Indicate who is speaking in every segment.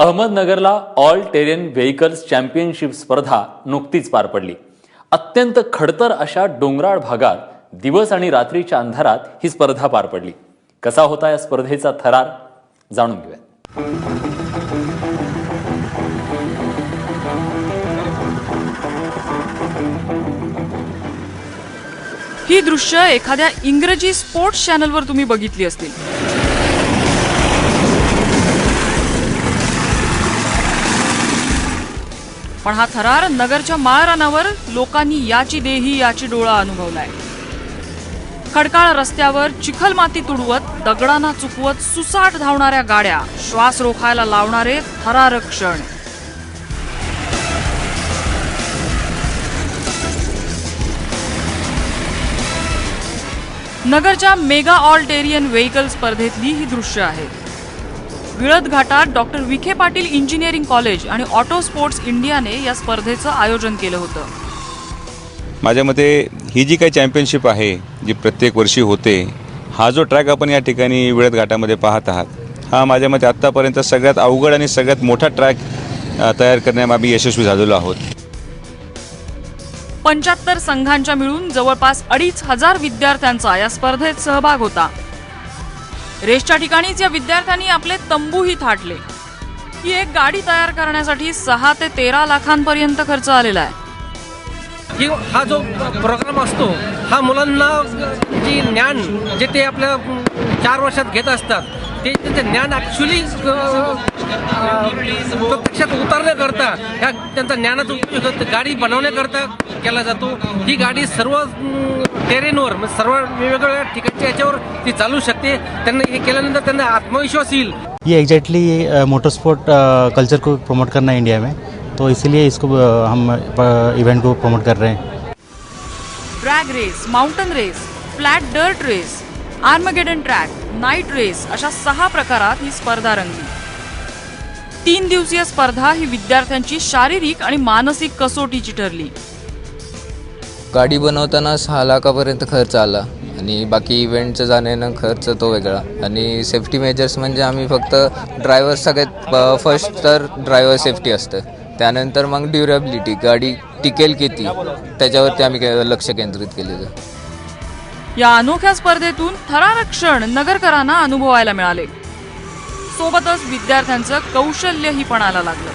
Speaker 1: अहमदनगरला all terrain vehicles championship स्पर्धा नुकतीच पार पडली. अत्यंत खडतर अशा डोंगराळ भागात दिवस आणि रात्रीच्या अंधारात ही स्पर्धा पार पडली. कसा होता या स्पर्धेचा थरार? जाणून घेऊया
Speaker 2: ही दृश्य एखाद्या इंग्रजी स्पोर्ट्स चॅनलवर तुम्ही बघितली असतील. पण हा थरार नगरच्या माळरानावर लोकांनी याची देही याची डोळा अनुभवलाय. खडकाळ रस्त्यावर चिखल माती तुडवत दगडांना चुकवत सुसाट धावणाऱ्या गाड्या श्वास रोखायला लावणारे थरार क्षण. नगरच्या मेगा ऑल टेरियन व्हेकल स्पर्धेतली ही दृश्य आहेत विळद घाटात doctor Vikhe Patil engineering college आणि ऑटो स्पोर्ट्स इंडियाने या स्पर्धेचं आयोजन केलं होतं.
Speaker 3: माझ्या मते ही जी काही चॅम्पियनशिप आहे जी प्रत्येक वर्षी होते हा जो ट्रॅक आपण या ठिकाणी विळत घाटामध्ये पाहत आहात हा माझ्या मते आत्तापर्यंत सगळ्यात अवघड आणि सगळ्यात मोठा ट्रॅक तयार करण्यात आम्ही यशस्वी झालेलो आहोत.
Speaker 2: पंच्याहत्तर संघांच्या मिळून जवळपास अडीच हजार विद्यार्थ्यांचा या स्पर्धेत सहभाग होता. रेसच्या ठिकाणीच या विद्यार्थ्यांनी आपले तंबूही थाटले. ही एक गाडी तयार करण्यासाठी सहा ते तेरा लाखांपर्यंत खर्च आलेला आहे.
Speaker 4: की हा जो प्रोग्राम असतो हा मुलांना जी ज्ञान जे ते आपल्या चार वर्षात घेत असतात ते त्यांचे ज्ञान ॲक्च्युली प्रत्यक्षात उतरण्याकरता ह्या त्यांचा ज्ञानाचा उपयोग गाडी बनवण्याकरता केला जातो. ही गाडी सर्व टेरेनवर म्हणजे सर्व वेगवेगळ्या ठिकाणच्या याच्यावर ती चालू शकते. त्यांना हे केल्यानंतर त्यांना आत्मविश्वास येईल.
Speaker 5: ये एग्जैक्टली मोटर स्पोर्ट कल्चर को प्रमोट करना है इंडिया में. तो इसीलिए इसको हम इवेंट को प्रमोट कर रहे हैं।
Speaker 2: Drag race mountain race flat dirt race Armageddon track night race अशा सहा प्रकारात ही स्पर्धा रंगली. तीन दिवसीय स्पर्धा ही विद्यार्थ्यांची शारीरिक आणि मानसिक कसोटीची ठरली.
Speaker 6: गाडी बनवताना सहा लाखापर्यंत खर्च आला आणि बाकी इव्हेंटचं जाण्यानं खर्च तो वेगळा. आणि सेफ्टी मेजर्स म्हणजे आम्ही फक्त ड्रायव्हर सगळ्यात फर्स्ट तर ड्रायव्हर सेफ्टी असतं. त्यानंतर मग ड्युरेबिलिटी गाडी टिकेल किती त्याच्यावरती आम्ही लक्ष केंद्रित केलेलं.
Speaker 2: या अनोख्या स्पर्धेतून थरारक क्षण नगरकरांना अनुभवायला मिळाले. सोबतच विद्यार्थ्यांचं कौशल्यही पणाला लागलं.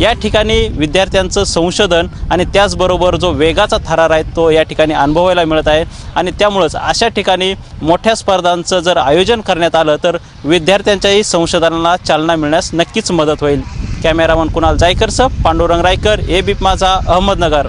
Speaker 7: या ठिकाणी विद्यार्थ्यांचं संशोधन आणि त्याचबरोबर जो वेगाचा थरार आहे तो या ठिकाणी अनुभवायला मिळत आहे. आणि त्यामुळंच अशा ठिकाणी मोठ्या स्पर्धांचं जर आयोजन करण्यात आलं तर विद्यार्थ्यांच्याही संशोधनाला चालना मिळण्यास नक्कीच मदत होईल. कॅमेरामन कुणाल जायकरसह पांडुरंग रायकर ए बीप माझा अहमदनगर.